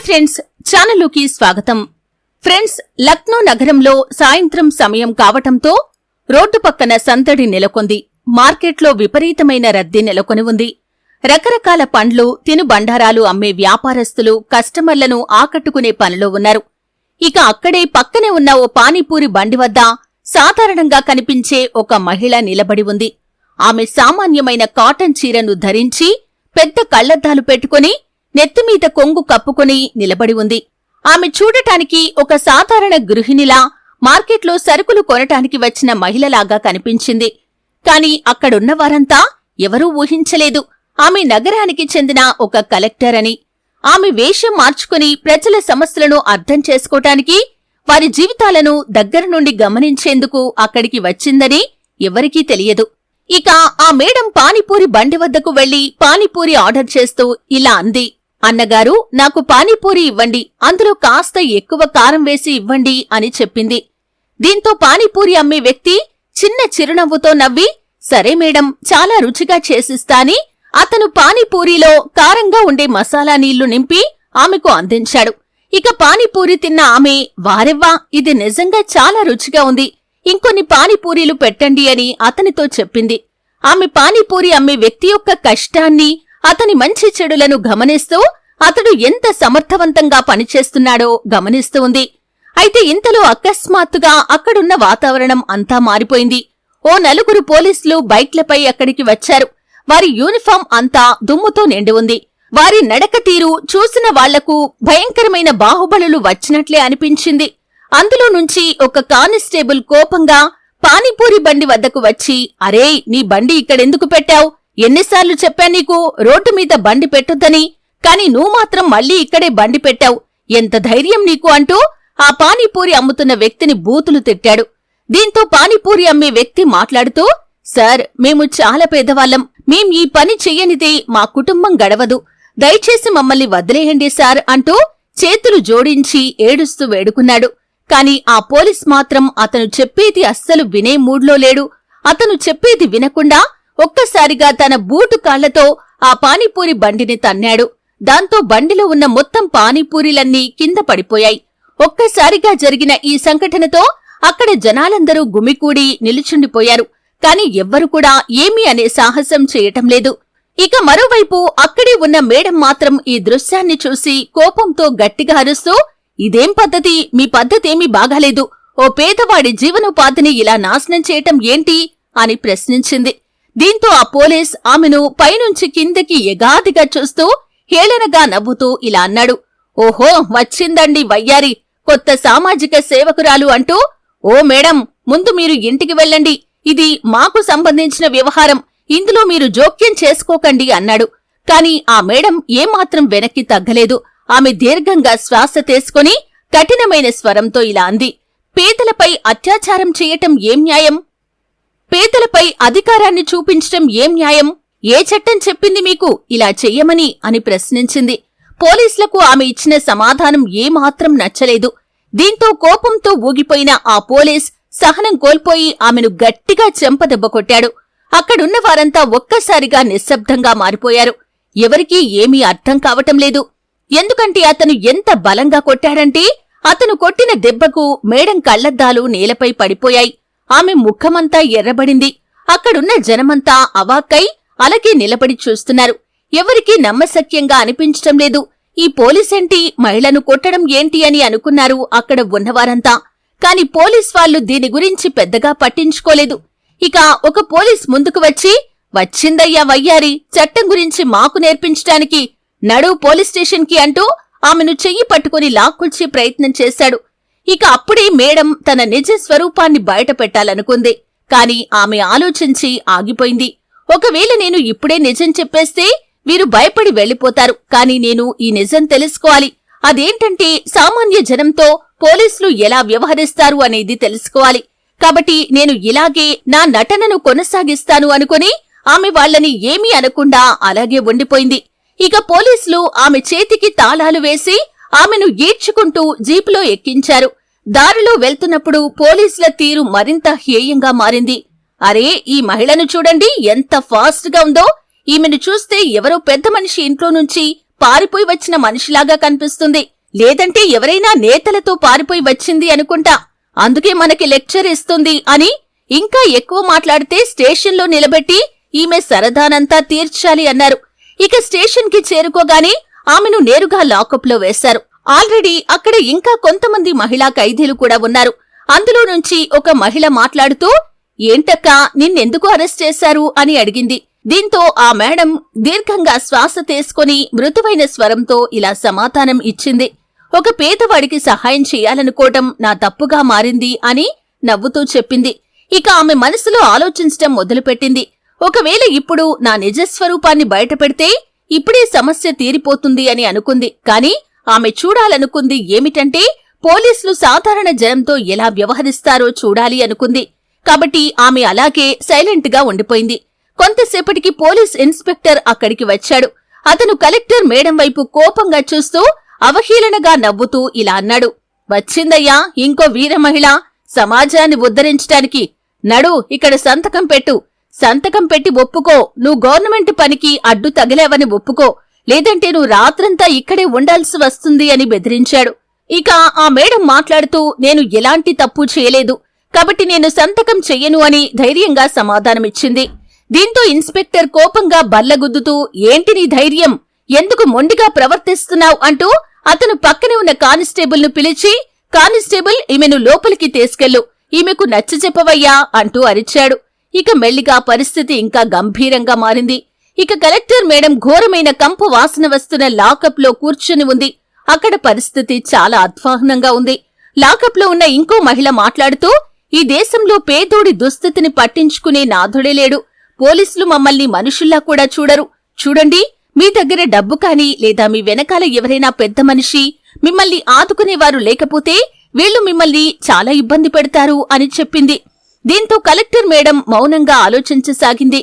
Hi friends ఛానల్లోకి స్వాగతం. Friends Lucknow నగరంలో సాయంత్రం సమయం కావటంతో రోడ్డు పక్కన సందడి నెలకొంది. మార్కెట్లో విపరీతమైన రద్దీ నెలకొని ఉంది. రకరకాల పండ్లు తినుబండారాలు అమ్మే వ్యాపారస్తులు కస్టమర్లను ఆకట్టుకునే పనిలో ఉన్నారు. ఇక అక్కడే పక్కనే ఉన్న ఓ పానీపూరి బండి వద్ద సాధారణంగా కనిపించే ఒక మహిళ నిలబడి ఉంది. ఆమె సామాన్యమైన కాటన్ చీరను ధరించి పెద్ద కళ్ళద్దాలు పెట్టుకుని నెత్తిమీద కొంగు కప్పుకుని నిలబడి ఉంది. ఆమె చూడటానికి ఒక సాధారణ గృహిణిలా మార్కెట్లో సరుకులు కొనటానికి వచ్చిన మహిళలాగా కనిపించింది. కాని అక్కడున్న వారంతా ఎవరూ ఊహించలేదు. ఆమె నగరానికి చెందిన ఒక కలెక్టర్ అని. ఆమె వేషం మార్చుకుని ప్రజల సమస్యలను అర్థం చేసుకోటానికి వారి జీవితాలను దగ్గర నుండి గమనించేందుకు అక్కడికి వచ్చిందని ఎవరికీ తెలియదు. ఇక ఆ మేడం పానీపూరి బండి వద్దకు వెళ్ళి పానీపూరి ఆర్డర్ చేస్తూ ఇలా అంది. అన్నగారు నాకు పానీపూరి ఇవ్వండి అందులో కాస్త ఎక్కువ కారం వేసి ఇవ్వండి అని చెప్పింది. దీంతో పానీపూరి అమ్మే వ్యక్తి చిన్న చిరునవ్వుతో నవ్వి సరే మేడం చాలా రుచిగా చేసిస్తాని అతను పానీపూరిలో కారంగా ఉండే మసాలా నీళ్ళు నింపి ఆమెకు అందించాడు. ఇక పానీపూరి తిన్న ఆమె వారెవ్వా ఇది నిజంగా చాలా రుచిగా ఉంది ఇంకొన్ని పానీపూరీలు పెట్టండి అని అతనితో చెప్పింది. ఆమె పానీపూరి అమ్మే వ్యక్తి యొక్క కష్టాన్ని అతని మంచి చెడులను గమనిస్తూ అతడు ఎంత సమర్థవంతంగా పనిచేస్తున్నాడో గమనిస్తూ ఉంది. అయితే ఇంతలో అకస్మాత్తుగా అక్కడున్న వాతావరణం అంతా మారిపోయింది. ఓ నలుగురు పోలీసులు బైక్లపై అక్కడికి వచ్చారు. వారి యూనిఫామ్ అంతా దుమ్ముతో నిండి ఉంది. వారి నడక తీరు చూసిన వాళ్ళకు భయంకరమైన బాహుబలులు వచ్చినట్లే అనిపించింది. అందులో నుంచి ఒక కానిస్టేబుల్ కోపంగా పానీపూరి బండి వద్దకు వచ్చి అరే నీ బండి ఇక్కడెందుకు పెట్టావు? ఎన్నిసార్లు చెప్పా నీకు రోడ్డు మీద బండి పెట్టొద్దని? కాని నువ్వు మాత్రం మళ్ళీ ఇక్కడే బండి పెట్టావు. ఎంత ధైర్యం నీకు అంటూ ఆ పానీపూరి అమ్ముతున్న వ్యక్తిని బూతులు తిట్టాడు. దీంతో పానీపూరి అమ్మే వ్యక్తి మాట్లాడుతూ సార్ మేము చాలా పేదవాళ్ళం. మేం ఈ పని చెయ్యనిదే మా కుటుంబం గడవదు. దయచేసి మమ్మల్ని వదిలేయండి సార్ అంటూ చేతులు జోడించి ఏడుస్తూ వేడుకున్నాడు. కాని ఆ పోలీస్ మాత్రం అతను చెప్పేది అస్సలు వినే మూడ్లో లేడు. అతను చెప్పేది వినకుండా ఒక్కసారిగా తన బూటు కాళ్ళతో ఆ పానీపూరి బండిని తన్నాడు. దాంతో బండిలో ఉన్న మొత్తం పానీపూరీలన్నీ కింద పడిపోయాయి. ఒక్కసారిగా జరిగిన ఈ సంఘటనతో అక్కడ జనాలందరూ గుమికూడి నిలుచుండిపోయారు. కాని ఎవ్వరు కూడా ఏమీ అనే సాహసం చేయటం లేదు. ఇక మరోవైపు అక్కడే ఉన్న మేడం మాత్రం ఈ దృశ్యాన్ని చూసి కోపంతో గట్టిగా అరుస్తూ ఇదేం పద్ధతి? మీ పద్ధతేమీ బాగాలేదు. ఓ పేదవాడి జీవనోపాధిని ఇలా నాశనం చేయటం ఏంటి? అని ప్రశ్నించింది. దీంతో ఆ పోలీస్ ఆమెను పైనుంచి కిందకి ఎగాదిగా చూస్తూ హేళనగా నవ్వుతూ ఇలా అన్నాడు. ఓహో వచ్చిందండి వయ్యారి. కొత్త సామాజిక సేవకురాలు అంటూ ఓ మేడం ముందు మీరు ఇంటికి వెళ్ళండి. ఇది మాకు సంబంధించిన వ్యవహారం. ఇందులో మీరు జోక్యం చేసుకోకండి అన్నాడు. కాని ఆ మేడం ఏమాత్రం వెనక్కి తగ్గలేదు. ఆమె దీర్ఘంగా శ్వాస తీసుకుని కఠినమైన స్వరంతో ఇలా అంది. పేదలపై అత్యాచారం చేయటం ఏం న్యాయం? పేదలపై అధికారాన్ని చూపించటం ఏం న్యాయం? ఏ చట్టం చెప్పింది మీకు? ఇలా చెయ్యమని అని ప్రశ్నించింది. పోలీసులకు ఆమె ఇచ్చిన సమాధానం ఏమాత్రం నచ్చలేదు. దీంతో కోపంతో ఊగిపోయిన ఆ పోలీస్ సహనం కోల్పోయి ఆమెను గట్టిగా చెంపదెబ్బ కొట్టాడు. అక్కడున్న వారంతా ఒక్కసారిగా నిశ్శబ్దంగా మారిపోయారు. ఎవరికీ ఏమీ అర్థం కావటం లేదు. ఎందుకంటే అతను ఎంత బలంగా కొట్టాడంటే అతను కొట్టిన దెబ్బకు మేడం కళ్ళద్దాలు నేలపై పడిపోయాయి. ఆమె ముఖమంతా ఎర్రబడింది. అక్కడున్న జనమంతా అవాక్కై అలాగే నిలబడి చూస్తున్నారు. ఎవరికీ నమ్మశక్యంగా అనిపించటం లేదు. ఈ పోలీసేంటి? మహిళను కొట్టడం ఏంటి అని అనుకున్నారు అక్కడ ఉన్నవారంతా. కాని పోలీస్ వాళ్ళు దీని గురించి పెద్దగా పట్టించుకోలేదు. ఇక ఒక పోలీస్ ముందుకు వచ్చి వచ్చిందయ్యా వయ్యారి చట్టం గురించి మాకు నేర్పించటానికి నడు పోలీస్ స్టేషన్కి అంటూ ఆమెను చెయ్యి పట్టుకుని లాక్కొచ్చే ప్రయత్నం చేశాడు. ఇక అప్పుడే మేడం తన నిజ స్వరూపాన్ని బయటపెట్టాలనుకుంది. కాని ఆమె ఆలోచించి ఆగిపోయింది. ఒకవేళ నేను ఇప్పుడే నిజం చెప్పేస్తే వీరు భయపడి వెళ్ళిపోతారు కాని నేను ఈ నిజం తెలుసుకోవాలి. అదేంటంటే సామాన్య జనంతో పోలీసులు ఎలా వ్యవహరిస్తారు అనేది తెలుసుకోవాలి. కాబట్టి నేను ఇలాగే నా నటనను కొనసాగిస్తాను అనుకుని ఆమె వాళ్ళని ఏమీ అనకుండా అలాగే ఉండిపోయింది. ఇక పోలీసులు ఆమె చేతికి తాళాలు వేసి ఆమెను ఈడ్చుకుంటూ జీపులో ఎక్కించారు. దారిలో వెళ్తున్నప్పుడు పోలీసుల తీరు మరింత హేయంగా మారింది. అరే ఈ మహిళను చూడండి ఎంత ఫాస్ట్గా ఉందో. ఈమెను చూస్తే ఎవరో పెద్ద మనిషి ఇంట్లో నుంచి పారిపోయి వచ్చిన మనిషిలాగా కనిపిస్తుంది. లేదంటే ఎవరైనా నేతలతో పారిపోయి వచ్చింది అనుకుంటా. అందుకే మనకి లెక్చర్ ఇస్తుంది అని ఇంకా ఎక్కువ మాట్లాడితే స్టేషన్లో నిలబెట్టి ఈమె సరదానంతా తీర్చాలి అన్నారు. ఇక స్టేషన్కి చేరుకోగానే ఆమెను నేరుగా లాకప్లో వేశారు. ఆల్రెడీ అక్కడ ఇంకా కొంతమంది మహిళా ఖైదీలు కూడా ఉన్నారు. అందులో నుంచి ఒక మహిళ మాట్లాడుతూ ఏంటక్కా నిన్నెందుకు అరెస్ట్ చేశారు? అని అడిగింది. దీంతో ఆ మేడం దీర్ఘంగా శ్వాస తీసుకుని మృదువైన స్వరంతో ఇలా సమాధానం ఇచ్చింది. ఒక పేదవాడికి సహాయం చేయాలనుకోవటం నా తప్పుగా మారింది అని నవ్వుతూ చెప్పింది. ఇక ఆమె మనసులో ఆలోచించటం మొదలుపెట్టింది. ఒకవేళ ఇప్పుడు నా నిజస్వరూపాన్ని బయటపెడితే ఇప్పుడే సమస్య తీరిపోతుంది అని అనుకుంది. కానీ ఆమె చూడాలనుకుంది ఏమిటంటే పోలీసులు సాధారణ జనంతో ఎలా వ్యవహరిస్తారో చూడాలి అనుకుంది. కాబట్టి ఆమె అలాగే సైలెంట్గా ఉండిపోయింది. కొంతసేపటికి పోలీస్ ఇన్స్పెక్టర్ అక్కడికి వచ్చాడు. అతను కలెక్టర్ మేడం వైపు కోపంగా చూస్తూ అవహేళనగా నవ్వుతూ ఇలా అన్నాడు. వచ్చిందయ్యా ఇంకో వీర మహిళ. సమాజాన్ని ఉద్ధరించటానికి. నడు ఇక్కడ సంతకం పెట్టు. సంతకం పెట్టి ఒప్పుకో. నువ్వు గవర్నమెంట్ పనికి అడ్డు తగిలేవని ఒప్పుకో. లేదంటే నువ్వు రాత్రంతా ఇక్కడే ఉండాల్సి వస్తుంది అని బెదిరించాడు. ఇక ఆ మేడం మాట్లాడుతూ నేను ఎలాంటి తప్పు చేయలేదు. కాబట్టి నేను సంతకం చెయ్యను అని ధైర్యంగా సమాధానమిచ్చింది. దీంతో ఇన్స్పెక్టర్ కోపంగా బల్లగుద్దుతూ ఏంటి నీ ధైర్యం? ఎందుకు మొండిగా ప్రవర్తిస్తున్నావు? అంటూ అతను పక్కనే ఉన్న కానిస్టేబుల్ను పిలిచి కానిస్టేబుల్ ఈమెను లోపలికి తీసుకెళ్ళు. ఈమెకు నచ్చజెప్పవయ్యా అంటూ అరిచాడు. ఇక మెల్లిగా పరిస్థితి ఇంకా గంభీరంగా మారింది. ఇక కలెక్టర్ మేడం ఘోరమైన కంపు వాసన వస్తున్న లాకప్లో కూర్చుని ఉంది. అక్కడ పరిస్థితి చాలా అధ్వాహనంగా ఉంది. లాకప్లో ఉన్న ఇంకో మహిళ మాట్లాడుతూ ఈ దేశంలో పేదోడి దుస్థితిని పట్టించుకునే నాథుడే లేడు. పోలీసులు మమ్మల్ని మనుషుల్లా కూడా చూడరు. చూడండి మీ దగ్గర డబ్బు కాని లేదా మీ వెనకాల ఎవరైనా పెద్ద మనిషి మిమ్మల్ని ఆదుకునేవారు లేకపోతే వీళ్ళు మిమ్మల్ని చాలా ఇబ్బంది పెడతారు అని చెప్పింది. దీంతో కలెక్టర్ మేడం మౌనంగా ఆలోచించసాగింది.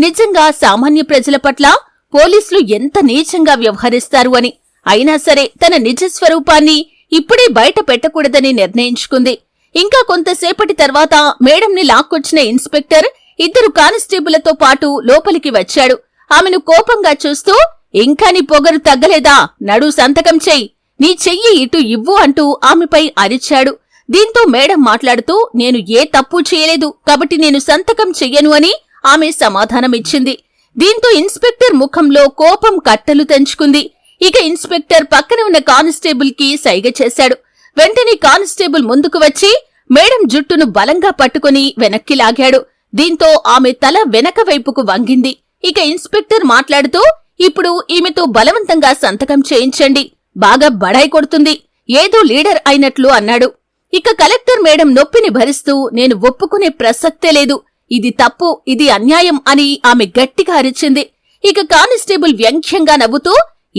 నిజంగా సామాన్య ప్రజల పట్ల పోలీసులు ఎంత నీచంగా వ్యవహరిస్తారు అని. అయినా సరే తన నిజ స్వరూపాన్ని ఇప్పుడే బయట పెట్టకూడదని నిర్ణయించుకుంది. ఇంకా కొంతసేపటి తర్వాత మేడంని లాక్కొచ్చిన ఇన్స్పెక్టర్ ఇద్దరు కానిస్టేబుళ్ళతో పాటు లోపలికి వచ్చాడు. ఆమెను కోపంగా చూస్తూ ఇంకా నీ పొగరు తగ్గలేదా? నడు సంతకం చెయ్యి. నీ చెయ్యి ఇటు ఇవ్వు అంటూ ఆమెపై అరిచాడు. దీంతో మేడం మాట్లాడుతూ నేను ఏ తప్పు చేయలేదు. కాబట్టి నేను సంతకం చెయ్యను అని ఆమె సమాధానమిచ్చింది. దీంతో ఇన్స్పెక్టర్ ముఖంలో కోపం కట్టలు తెంచుకుంది. ఇక ఇన్స్పెక్టర్ పక్కన ఉన్న కానిస్టేబుల్కి సైగ చేశాడు. వెంటనే కానిస్టేబుల్ ముందుకు వచ్చి మేడం జుట్టును బలంగా పట్టుకుని వెనక్కి లాగాడు. దీంతో ఆమె తల వెనక వైపుకు వంగింది. ఇక ఇన్స్పెక్టర్ మాట్లాడుతూ ఇప్పుడు ఈమెతో బలవంతంగా సంతకం చేయించండి. బాగా బడాయి కొడుతుంది. ఏదో లీడర్ అయినట్లు అన్నాడు. ఇక కలెక్టర్ మేడం నొప్పిని భరిస్తూ నేను ఒప్పుకునే ప్రసక్తే లేదు. ఇది తప్పు ఇది అన్యాయం అని ఆమె గట్టిగా అరిచింది. ఇక కానిస్టేబుల్ వ్యంగ్యంగా నవ్వుతూ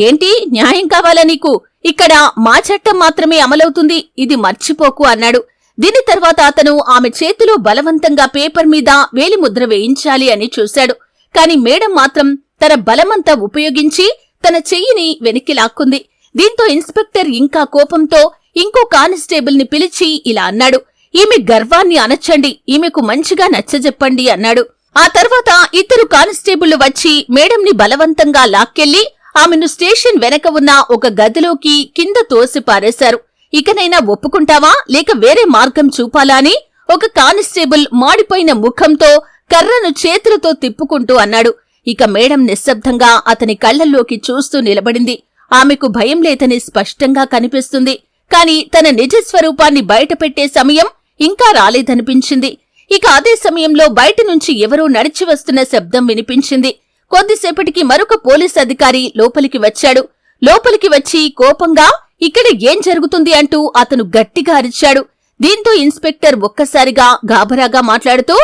ఏంటి న్యాయం కావాలా నీకు? ఇక్కడ మా చట్టం మాత్రమే అమలవుతుంది ఇది మర్చిపోకు అన్నాడు. దీని తర్వాత అతను ఆమె చేతిలో బలవంతంగా పేపర్ మీద వేలిముద్ర వేయించాలి అని చూశాడు. కాని మేడం మాత్రం తన బలమంతా ఉపయోగించి తన చెయ్యిని వెనక్కి లాక్కుంది. దీంతో ఇన్స్పెక్టర్ ఇంకా కోపంతో ఇంకో కానిస్టేబుల్ని పిలిచి ఇలా అన్నాడు. ఈమె గర్వాన్ని అనచ్చండి ఈమెకు మంచిగా నచ్చజెప్పండి అన్నాడు. ఆ తర్వాత ఇద్దరు కానిస్టేబుళ్ళు వచ్చి మేడంని బలవంతంగా లాక్కెళ్ళి ఆమెను స్టేషన్ వెనక ఉన్న ఒక గదిలోకి కింద తోసి పారేశారు. ఇకనైనా ఒప్పుకుంటావా? లేక వేరే మార్గం చూపాలా అని ఒక కానిస్టేబుల్ మాడిపోయిన ముఖంతో కర్రను చేతులతో తిప్పుకుంటూ అన్నాడు. ఇక మేడం నిశ్శబ్దంగా అతని కళ్ళల్లోకి చూస్తూ నిలబడింది. ఆమెకు భయం లేదని స్పష్టంగా కనిపిస్తుంది. కాని తన నిజ స్వరూపాన్ని బయటపెట్టే సమయం ఇంకా రాలేదనిపించింది. ఇక అదే సమయంలో బయట నుంచి ఎవరో నడిచి వస్తున్న శబ్దం వినిపించింది. కొద్దిసేపటికి మరొక పోలీస్ అధికారి లోపలికి వచ్చాడు. లోపలికి వచ్చి కోపంగా ఇక్కడ ఏం జరుగుతుంది అంటూ అతను గట్టిగా అరిచాడు. దీంతో ఇన్స్పెక్టర్ ఒక్కసారిగా గాబరాగా మాట్లాడుతూ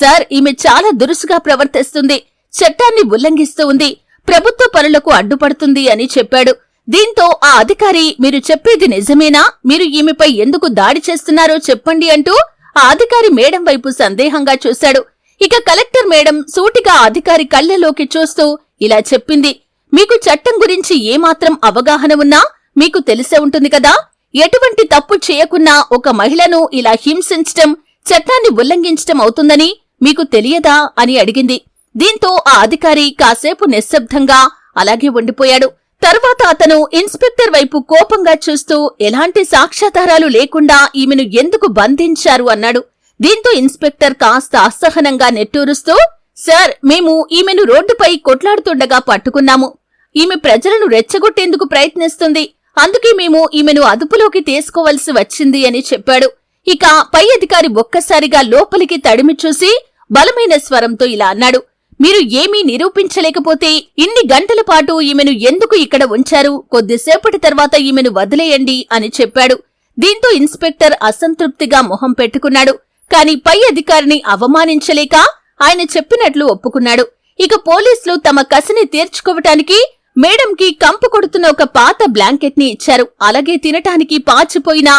సార్ ఈమె చాలా దురుసుగా ప్రవర్తిస్తుంది. చట్టాన్ని ఉల్లంఘిస్తూ ఉంది. ప్రభుత్వ పనులకు అడ్డుపడుతుంది అని చెప్పాడు. దీంతో ఆ అధికారి మీరు చెప్పేది నిజమేనా? మీరు ఈమెపై ఎందుకు దాడి చేస్తున్నారో చెప్పండి అంటూ ఆ అధికారి మేడం వైపు సందేహంగా చూశాడు. ఇక కలెక్టర్ మేడం సూటిగా అధికారి కళ్ళలోకి చూస్తూ ఇలా చెప్పింది. మీకు చట్టం గురించి ఏమాత్రం అవగాహన ఉన్నా మీకు తెలిసే ఉంటుంది కదా? ఎటువంటి తప్పు చేయకున్నా ఒక మహిళను ఇలా హింసించటం చట్టాన్ని ఉల్లంఘించటం అవుతుందని మీకు తెలియదా అని అడిగింది. దీంతో ఆ అధికారి కాసేపు నిశ్శబ్దంగా అలాగే ఉండిపోయాడు. తర్వాత అతను ఇన్స్పెక్టర్ వైపు కోపంగా చూస్తూ ఎలాంటి సాక్ష్యాధారాలు లేకుండా ఈమెను ఎందుకు బంధించారు అన్నాడు. దీంతో ఇన్స్పెక్టర్ కాస్త అసహనంగా నెట్టూరుస్తూ సార్ మేము ఈమెను రోడ్డుపై కొట్లాడుతుండగా పట్టుకున్నాము. ఈమె ప్రజలను రెచ్చగొట్టేందుకు ప్రయత్నిస్తుంది. అందుకే మేము ఈమెను అదుపులోకి తీసుకోవలసి వచ్చింది అని చెప్పాడు. ఇక పై అధికారి ఒక్కసారిగా లోపలికి తడిమి చూసి బలమైన స్వరంతో ఇలా అన్నాడు. మీరు ఏమీ నిరూపించలేకపోతే ఇన్ని గంటల పాటు ఈమెను ఎందుకు ఇక్కడ ఉంచారు? కొద్దిసేపటి తర్వాత ఈమెను వదిలేయండి అని చెప్పాడు. దీంతో ఇన్స్పెక్టర్ అసంతృప్తిగా మొహం పెట్టుకున్నాడు. కాని పై అధికారిని అవమానించలేక ఆయన చెప్పినట్లు ఒప్పుకున్నాడు. ఇక పోలీసులు తమ కసిని తీర్చుకోవటానికి మేడంకి కంపు కొడుతున్న ఒక పాత బ్లాంకెట్ని ఇచ్చారు. అలాగే తినటానికి పాచిపోయిన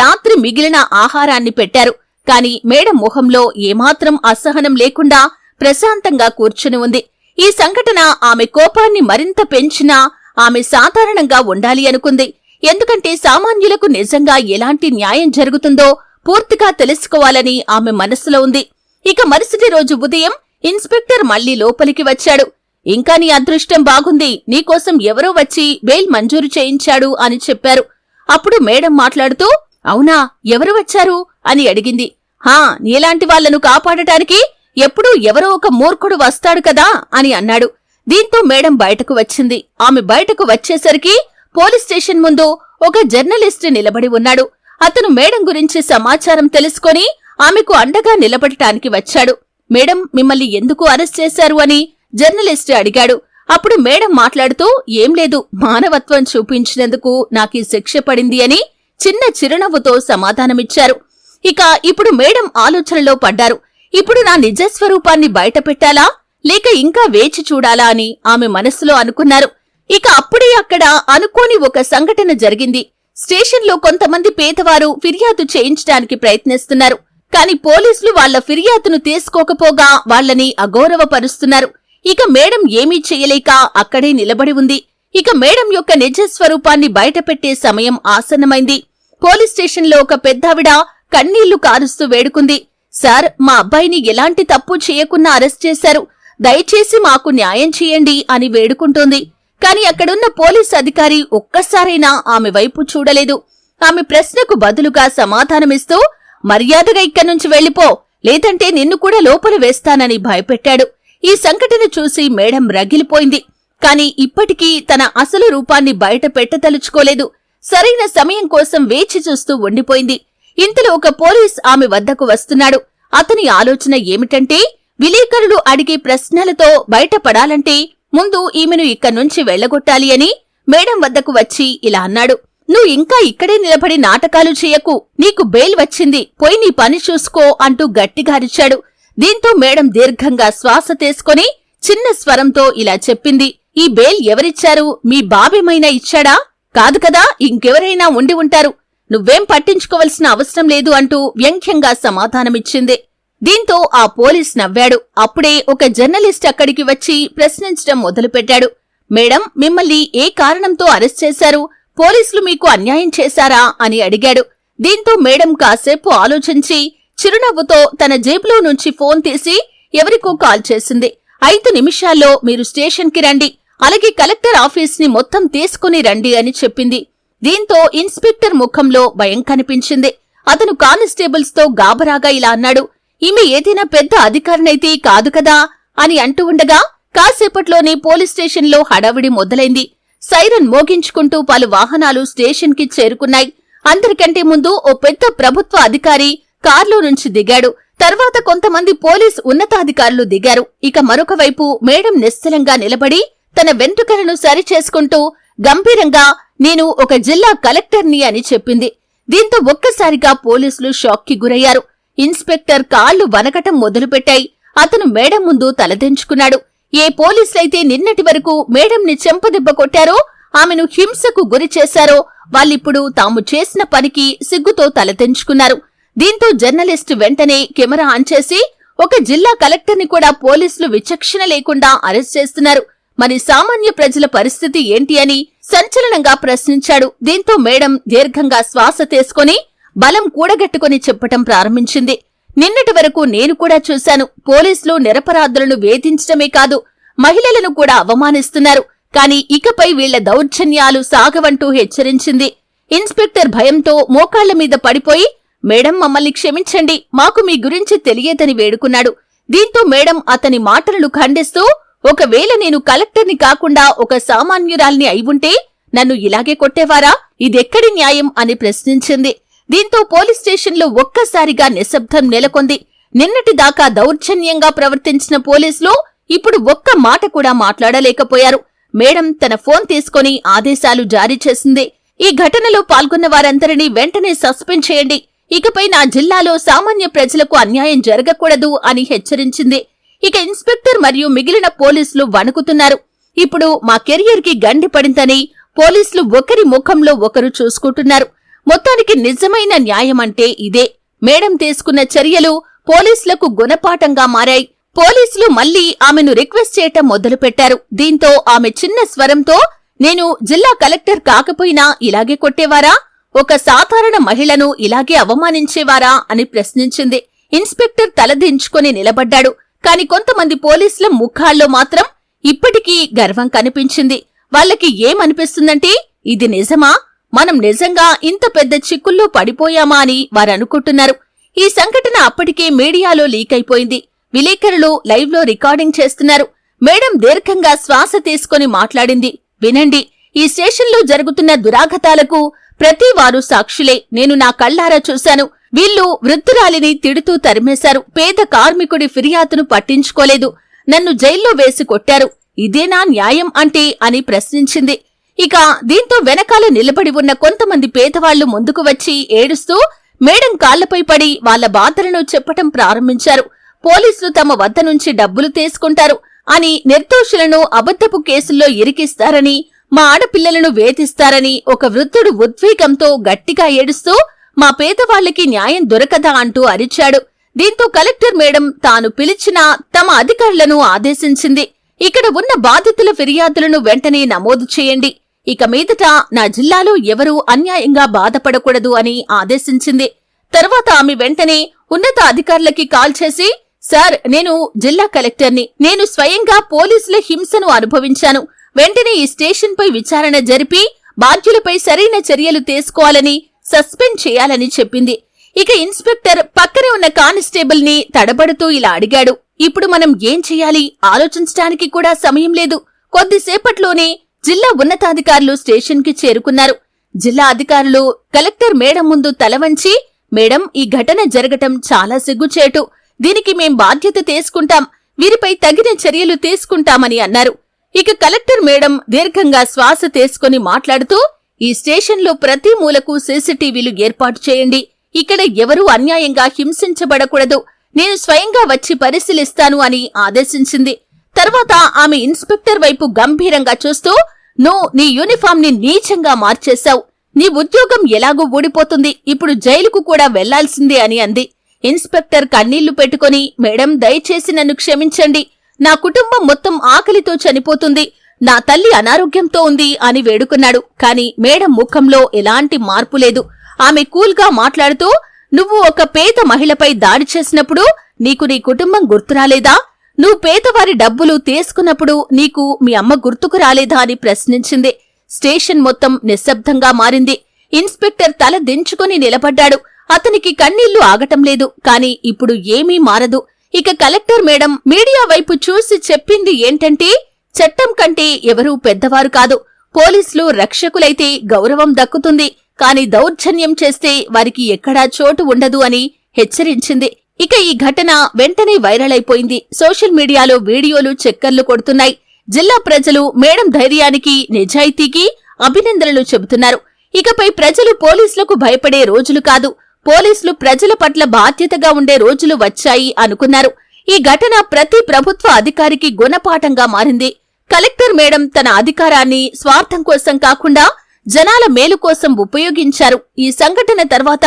రాత్రి మిగిలిన ఆహారాన్ని పెట్టారు. కాని మేడం మొహంలో ఏమాత్రం అసహనం లేకుండా ప్రశాంతంగా కూర్చుని ఉంది. ఈ సంఘటన ఆమె కోపాన్ని మరింత పెంచినా ఆమె సాధారణంగా ఉండాలి అనుకుంది. ఎందుకంటే సామాన్యులకు నిజంగా ఎలాంటి న్యాయం జరుగుతుందో పూర్తిగా తెలుసుకోవాలని ఆమె మనసులో ఉంది. ఇక మరుసటి రోజు ఉదయం ఇన్స్పెక్టర్ మళ్ళీ లోపలికి వచ్చాడు. ఇంకా నీ అదృష్టం బాగుంది. నీకోసం ఎవరో వచ్చి బెయిల్ మంజూరు చేయించాడు అని చెప్పారు. అప్పుడు మేడం మాట్లాడుతూ అవునా? ఎవరు వచ్చారు? అని అడిగింది. హా నీలాంటి వాళ్ళను కాపాడటానికి ఎప్పుడూ ఎవరో ఒక మూర్ఖుడు వస్తాడు కదా అని అన్నాడు. దీంతో మేడం బయటకు వచ్చింది. ఆమె బయటకు వచ్చేసరికి పోలీస్ స్టేషన్ ముందు ఒక జర్నలిస్ట్ నిలబడి ఉన్నాడు. అతను మేడం గురించి సమాచారం తెలుసుకొని ఆమెకు అండగా నిలబడటానికి వచ్చాడు. మేడం మిమ్మల్ని ఎందుకు అరెస్ట్ చేశారు అని జర్నలిస్ట్ అడిగాడు. అప్పుడు మేడం మాట్లాడుతూ ఏం లేదు మానవత్వం చూపించినందుకు నాకీ శిక్ష పడింది అని చిన్న చిరునవ్వుతో సమాధానమిచ్చారు. ఇక ఇప్పుడు మేడం ఆలోచనలో పడ్డారు. ఇప్పుడు నా నిజస్వరూపాన్ని బయటపెట్టాలా? లేక ఇంకా వేచి చూడాలా అని ఆమె మనస్సులో అనుకున్నారు. ఇక అప్పుడే అక్కడ అనుకోని ఒక సంఘటన జరిగింది. స్టేషన్లో కొంతమంది పేదవారు ఫిర్యాదు చేయించడానికి ప్రయత్నిస్తున్నారు. కాని పోలీసులు వాళ్ళ ఫిర్యాదును తీసుకోకపోగా వాళ్ళని అగౌరవపరుస్తున్నారు. ఇక మేడం ఏమీ చేయలేక అక్కడే నిలబడి ఉంది. ఇక మేడం యొక్క నిజస్వరూపాన్ని బయటపెట్టే సమయం ఆసన్నమైంది. పోలీస్ స్టేషన్లో ఒక పెద్దావిడ కన్నీళ్ళు కారుస్తూ వేడుకుంది. సార్ మా అబ్బాయిని ఎలాంటి తప్పు చేయకుండా అరెస్ట్ చేశారు. దయచేసి మాకు న్యాయం చేయండి అని వేడుకుంటోంది. కాని అక్కడున్న పోలీస్ అధికారి ఒక్కసారైనా ఆమె వైపు చూడలేదు. ఆమె ప్రశ్నకు బదులుగా సమాధానమిస్తూ మర్యాదగా ఇక్కడి నుంచి వెళ్ళిపో. లేదంటే నిన్ను కూడా లోపల వేస్తానని భయపెట్టాడు. ఈ సంఘటన చూసి మేడం రగిలిపోయింది. కాని ఇప్పటికీ తన అసలు రూపాన్ని బయట పెట్టదలుచుకోలేదు. సరైన సమయం కోసం వేచి చూస్తూ ఉండిపోయింది. ఇంతలో ఒక పోలీస్ ఆమె వద్దకు వస్తున్నాడు. అతని ఆలోచన ఏమిటంటే విలేకరులు అడిగే ప్రశ్నలతో బయటపడాలంటే ముందు ఈమెను ఇక్కడి నుంచి వెళ్ళగొట్టాలి అని మేడం వద్దకు వచ్చి ఇలా అన్నాడు. నువ్వు ఇంకా ఇక్కడే నిలబడి నాటకాలు చేయకు. నీకు బెయిల్ వచ్చింది. పోయి నీ పని చూసుకో అంటూ గట్టిగారిచ్చాడు. దీంతో మేడం దీర్ఘంగా శ్వాస తీసుకొని చిన్న స్వరంతో ఇలా చెప్పింది. ఈ బెయిల్ ఎవరిచ్చారు? మీ బాబేమైనా ఇచ్చాడా? కాదు కదా ఇంకెవరైనా ఉండి ఉంటారు. నువ్వేం పట్టించుకోవలసిన అవసరం లేదు అంటూ వ్యంగ్యంగా సమాధానమిచ్చింది. దీంతో ఆ పోలీస్ నవ్వాడు. అప్పుడే ఒక జర్నలిస్ట్ అక్కడికి వచ్చి ప్రశ్నించడం మొదలుపెట్టాడు. మేడం మిమ్మల్ని ఏ కారణంతో అరెస్ట్ చేశారు? పోలీసులు మీకు అన్యాయం చేశారా? అని అడిగాడు. దీంతో మేడం కాసేపు ఆలోచించి చిరునవ్వుతో తన జేబులో నుంచి ఫోన్ తీసి ఎవరికో కాల్ చేసింది. ఐదు నిమిషాల్లో మీరు స్టేషన్కి రండి. అలాగే కలెక్టర్ ఆఫీస్ని మొత్తం తీసుకుని రండి అని చెప్పింది. దీంతో ఇన్స్పెక్టర్ ముఖంలో భయం కనిపించింది. అతను కానిస్టేబుల్స్తో గాబరాగా ఇలా అన్నాడు ఈమె ఏదైనా పెద్ద అధికారినైతే కాదు కదా? అని అంటూ ఉండగా కాసేపట్లోనే పోలీస్ స్టేషన్లో హడావిడి మొదలైంది. సైరన్ మోగించుకుంటూ పలు వాహనాలు స్టేషన్కి చేరుకున్నాయి. అందరికంటే ముందు ఓ పెద్ద ప్రభుత్వ అధికారి కార్లో నుంచి దిగాడు. తర్వాత కొంతమంది పోలీస్ ఉన్నతాధికారులు దిగారు. ఇక మరొక వైపు మేడం నిశ్చలంగా నిలబడి తన వెంట్రుకలను సరిచేసుకుంటూ గంభీరంగా నేను ఒక జిల్లా కలెక్టర్ని అని చెప్పింది. దీంతో ఒక్కసారిగా పోలీసులు షాక్కి గురయ్యారు. ఇన్స్పెక్టర్ కాళ్ళు వనకటం మొదలుపెట్టాయి. అతను మేడం ముందు తలదించుకున్నాడు. ఏ పోలీసులైతే నిన్నటి వరకు మేడంని చెంపదెబ్బ కొట్టారో ఆమెను హింసకు గురి చేశారో వాళ్ళిప్పుడు తాము చేసిన పనికి సిగ్గుతో తలదించుకున్నారు. దీంతో జర్నలిస్ట్ వెంటనే కెమెరా ఆన్ చేసి ఒక జిల్లా కలెక్టర్ని కూడా పోలీసులు విచక్షణ లేకుండా అరెస్ట్ చేస్తున్నారు. మరి సామాన్య ప్రజల పరిస్థితి ఏంటి అని సంచలనంగా ప్రశ్నించాడు. దీంతో మేడం దీర్ఘంగా శ్వాస తీసుకుని బలం కూడగట్టుకుని చెప్పటం ప్రారంభించింది. నిన్నటి వరకు నేను కూడా చూశాను. పోలీసులు నిరపరాధులను వేధించడమే కాదు మహిళలను కూడా అవమానిస్తున్నారు. కాని ఇకపై వీళ్ళ దౌర్జన్యాలు సాగవంటూ హెచ్చరించింది. ఇన్స్పెక్టర్ భయంతో మోకాళ్ళ మీద పడిపోయి మేడం మమ్మల్ని క్షమించండి. మాకు మీ గురించి తెలియదని వేడుకున్నాడు. దీంతో మేడం అతని మాటలను ఖండిస్తూ ఒకవేళ నేను కలెక్టర్ని కాకుండా ఒక సామాన్యురాల్ని ఉంటే నన్ను ఇలాగే కొట్టేవారా? ఇదెక్కడి న్యాయం అని ప్రశ్నించింది. దీంతో పోలీస్ స్టేషన్లో ఒక్కసారిగా నిశ్శబ్దం నెలకొంది. నిన్నటిదాకా దౌర్జన్యంగా ప్రవర్తించిన పోలీసులు ఇప్పుడు ఒక్క మాట కూడా మాట్లాడలేకపోయారు. మేడం తన ఫోన్ తీసుకొని ఆదేశాలు జారీ చేసింది. ఈ ఘటనలో పాల్గొన్న వారందరినీ వెంటనే సస్పెండ్ చేయండి. ఇకపై నా జిల్లాలో సామాన్య ప్రజలకు అన్యాయం జరగకూడదు అని హెచ్చరించింది. ఇక ఇన్స్పెక్టర్ మరియు మిగిలిన పోలీసులు వణుకుతున్నారు. ఇప్పుడు మా కెరియర్కి గండి పడిందని పోలీసులు ఒకరి ముఖంలో ఒకరు చూసుకుంటున్నారు. మొత్తానికి నిజమైన న్యాయం అంటే ఇదే. మేడం తీసుకున్న చర్యలు పోలీసులకు గుణపాఠంగా మారాయి. పోలీసులు మళ్ళీ ఆమెను రిక్వెస్ట్ చేయటం మొదలుపెట్టారు. దీంతో ఆమె చిన్న స్వరంతో నేను జిల్లా కలెక్టర్ కాకపోయినా ఇలాగే కొట్టేవారా? ఒక సాధారణ మహిళను ఇలాగే అవమానించేవారా? అని ప్రశ్నించింది. ఇన్స్పెక్టర్ తలదించుకుని నిలబడ్డాడు. కాని కొంతమంది పోలీసుల ముఖాల్లో మాత్రం ఇప్పటికీ గర్వం కనిపించింది. వాళ్ళకి ఏమనిపిస్తుందంటే ఇది నిజమా? మనం నిజంగా ఇంత పెద్ద చిక్కుల్లో పడిపోయామా అని వారనుకుంటున్నారు ఈ సంఘటన అప్పటికే మీడియాలో లీక్ అయిపోయింది. విలేకరులు లైవ్లో రికార్డింగ్ చేస్తున్నారు. మేడం దీర్ఘంగా శ్వాస తీసుకొని మాట్లాడింది. వినండి ఈ స్టేషన్లో జరుగుతున్న దురాఘతాలకు ప్రతి వారు సాక్షులే. నేను నా కళ్ళారా చూశాను. వీళ్ళు వృద్ధురాలిని తిడుతూ తరిమేశారు. పేద కార్మికుడి ఫిర్యాదును పట్టించుకోలేదు. నన్ను జైల్లో వేసి కొట్టారు. ఇదేనా న్యాయం అంటే అని ప్రశ్నించింది. ఇక దీంతో వెనకాల నిలబడి ఉన్న కొంతమంది పేదవాళ్ళు ముందుకు వచ్చి ఏడుస్తూ మేడం కాళ్ళపై పడి వాళ్ళ బాధలను చెప్పటం ప్రారంభించారు. పోలీసులు తమ వద్ద నుంచి డబ్బులు తీసుకుంటారు అని నిర్దోషులను అబద్ధపు కేసుల్లో ఇరికిస్తారని మా ఆడపిల్లలను వేధిస్తారని ఒక వృద్ధుడు ఉద్వేగంతో గట్టిగా ఏడుస్తూ మా పేదవాళ్ళకి న్యాయం దొరకదా అంటూ అరిచాడు. దీంతో కలెక్టర్ మేడం తాను పిలిచిన తమ అధికారులను ఆదేశించింది. ఇక్కడ ఉన్న బాధితుల ఫిర్యాదులను వెంటనే నమోదు చేయండి. ఇక మీదట నా జిల్లాలో ఎవరూ అన్యాయంగా బాధపడకూడదు అని ఆదేశించింది. తర్వాత ఆమె వెంటనే ఉన్నత అధికారులకి కాల్ చేసి సార్ నేను జిల్లా కలెక్టర్ని. నేను స్వయంగా పోలీసుల హింసను అనుభవించాను. వెంటనే ఈ స్టేషన్పై విచారణ జరిపి బాధ్యులపై సరైన చర్యలు తీసుకోవాలని సస్పెండ్ చేయాలని చెప్పింది. ఇక ఇన్స్పెక్టర్ పక్కనే ఉన్న కానిస్టేబుల్ని తడబడుతూ ఇలా అడిగాడు. ఇప్పుడు మనం ఏం చెయ్యాలి ఆలోచించడానికి కూడా సమయం లేదు. కొద్దిసేపట్లోనే జిల్లా ఉన్నతాధికారులు స్టేషన్కి చేరుకున్నారు. జిల్లా అధికారులు కలెక్టర్ మేడం ముందు తల వంచి మేడం ఈ ఘటన జరగటం చాలా సిగ్గుచేటు. దీనికి మేం బాధ్యత తీసుకుంటాం. వీరిపై తగిన చర్యలు తీసుకుంటామని అన్నారు. ఇక కలెక్టర్ మేడం దీర్ఘంగా శ్వాస తీసుకుని మాట్లాడుతూ ఈ స్టేషన్లో ప్రతి మూలకు సీసీటీవీలు ఏర్పాటు చేయండి. ఇక్కడ ఎవరూ అన్యాయంగా హింసించబడకూడదు. నేను స్వయంగా వచ్చి పరిశీలిస్తాను అని ఆదేశించింది. తర్వాత ఆమె ఇన్స్పెక్టర్ వైపు గంభీరంగా చూస్తూ నువ్వు నీ యూనిఫామ్ని నీచంగా మార్చేశావు. నీ ఉద్యోగం ఎలాగూ ఊడిపోతుంది. ఇప్పుడు జైలుకు కూడా వెళ్ళాల్సిందే అని అంది. ఇన్స్పెక్టర్ కన్నీళ్ళు పెట్టుకుని మేడం దయచేసి నన్ను క్షమించండి. నా కుటుంబం మొత్తం ఆకలితో చనిపోతుంది. నా తల్లి అనారోగ్యంతో ఉంది అని వేడుకున్నాడు. కాని మేడం ముఖంలో ఎలాంటి మార్పు లేదు. ఆమె కూల్గా మాట్లాడుతూ నువ్వు ఒక పేద మహిళపై దాడి చేసినప్పుడు నీకు నీ కుటుంబం గుర్తురాలేదా నువ్వు పేదవారి డబ్బులు తీసుకున్నప్పుడు నీకు మీ అమ్మ గుర్తుకు రాలేదా? అని ప్రశ్నించింది. స్టేషన్ మొత్తం నిశ్శబ్దంగా మారింది. ఇన్స్పెక్టర్ తల దించుకుని నిలబడ్డాడు. అతనికి కన్నీళ్ళు ఆగటం లేదు. కాని ఇప్పుడు ఏమీ మారదు. ఇక కలెక్టర్ మేడం మీడియా వైపు చూసి చెప్పింది ఏంటంటే చట్టం కంటే ఎవరూ పెద్దవారు కాదు. పోలీసులు రక్షకులైతే గౌరవం దక్కుతుంది. కాని దౌర్జన్యం చేస్తే వారికి ఎక్కడా చోటు ఉండదు అని హెచ్చరించింది. ఇక ఈ ఘటన వెంటనే వైరల్ అయిపోయింది. సోషల్ మీడియాలో వీడియోలు చక్కర్లు కొడుతున్నాయి. జిల్లా ప్రజలు మేడం ధైర్యానికి నిజాయితీకి అభినందనలు చెబుతున్నారు. ఇకపై ప్రజలు పోలీసులకు భయపడే రోజులు కాదు. పోలీసులు ప్రజల పట్ల బాధ్యతగా ఉండే రోజులు వచ్చాయి అనుకున్నారు. ఈ ఘటన ప్రతి ప్రభుత్వ అధికారికి గుణపాఠంగా మారింది. కలెక్టర్ మేడం తన అధికారాన్ని స్వార్థం కోసం కాకుండా జనాల మేలు కోసం ఉపయోగించారు. ఈ సంఘటన తర్వాత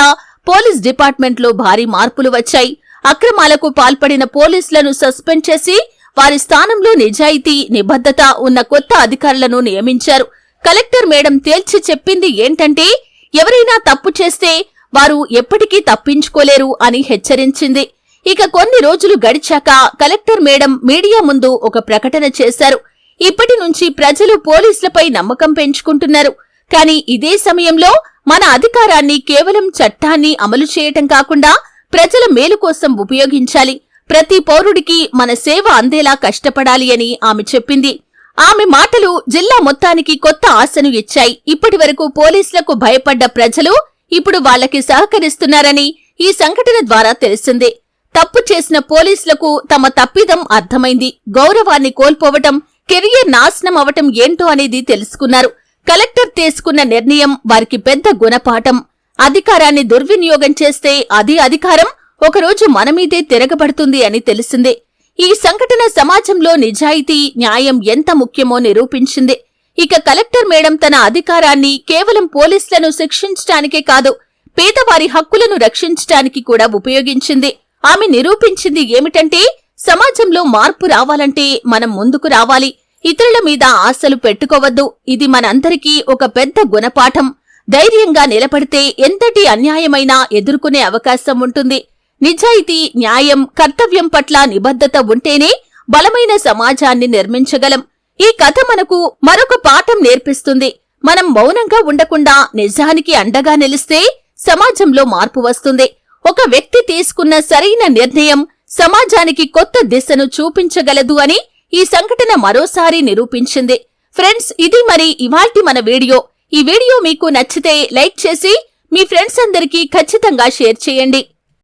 పోలీస్ డిపార్ట్మెంట్లో భారీ మార్పులు వచ్చాయి. అక్రమాలకు పాల్పడిన పోలీసులను సస్పెండ్ చేసి వారి స్థానంలో నిజాయితీ నిబద్ధత ఉన్న కొత్త అధికారులను నియమించారు. కలెక్టర్ మేడం తేల్చి చెప్పింది ఏంటంటే ఎవరైనా తప్పు చేస్తే వారు ఎప్పటికీ తప్పించుకోలేరు అని హెచ్చరించింది. ఇక కొన్ని రోజులు గడిచాక కలెక్టర్ మేడం మీడియా ముందు ఒక ప్రకటన చేశారు. ఇప్పటి నుంచి ప్రజలు పోలీసులపై నమ్మకం పెంచుకుంటున్నారు. కానీ ఇదే సమయంలో మన అధికారాన్ని కేవలం చట్టాన్ని అమలు చేయటం కాకుండా ప్రజల మేలు కోసం ఉపయోగించాలి. ప్రతి పౌరుడికి మన సేవ అందేలా కష్టపడాలి అని ఆమె చెప్పింది. ఆమె మాటలు జిల్లా మొత్తానికి కొత్త ఆశను ఇచ్చాయి. ఇప్పటి వరకు పోలీసులకు భయపడ్డ ప్రజలు ఇప్పుడు వాళ్ళకి సహకరిస్తున్నారని ఈ సంఘటన ద్వారా తెలిసింది. తప్పు చేసిన పోలీసులకు తమ తప్పిదం అర్థమైంది. గౌరవాన్ని కోల్పోవటం కెరియర్ నాశనం అవటం ఏంటో అనేది తెలుసుకున్నారు. కలెక్టర్ తీసుకున్న నిర్ణయం వారికి పెద్ద గుణపాఠం. అధికారాన్ని దుర్వినియోగం చేస్తే అదే అధికారం ఒకరోజు మనమీదే తిరగబడుతుంది అని తెలిసింది. ఈ సంఘటన సమాజంలో నిజాయితీ న్యాయం ఎంత ముఖ్యమో నిరూపించింది. ఇక కలెక్టర్ మేడం తన అధికారాన్ని కేవలం పోలీసులను శిక్షించటానికే కాదు పేదవారి హక్కులను రక్షించటానికి కూడా ఉపయోగించింది. ఆమె నిరూపించింది ఏమిటంటే సమాజంలో మార్పు రావాలంటే మనం ముందుకు రావాలి. ఇతరుల మీద ఆశలు పెట్టుకోవద్దు. ఇది మనందరికీ ఒక పెద్ద గుణపాఠం. ధైర్యంగా నిలబడితే ఎంతటి అన్యాయమైనా ఎదుర్కొనే అవకాశం ఉంటుంది. నిజాయితీ న్యాయం కర్తవ్యం పట్ల నిబద్ధత ఉంటేనే బలమైన సమాజాన్ని నిర్మించగలం. ఈ కథ మనకు మరొక పాఠం నేర్పిస్తుంది. మనం మౌనంగా ఉండకుండా నిజానికి అండగా నిలిస్తే సమాజంలో మార్పు వస్తుంది. ఒక వ్యక్తి తీసుకున్న సరైన నిర్ణయం సమాజానికి కొత్త దిశను చూపించగలదు అని ఈ సంఘటన మరోసారి నిరూపించింది. ఫ్రెండ్స్ ఇది మరి ఇవాల్టి మన వీడియో. ఈ వీడియో మీకు నచ్చితే లైక్ చేసి మీ ఫ్రెండ్స్ అందరికీ ఖచ్చితంగా షేర్ చేయండి.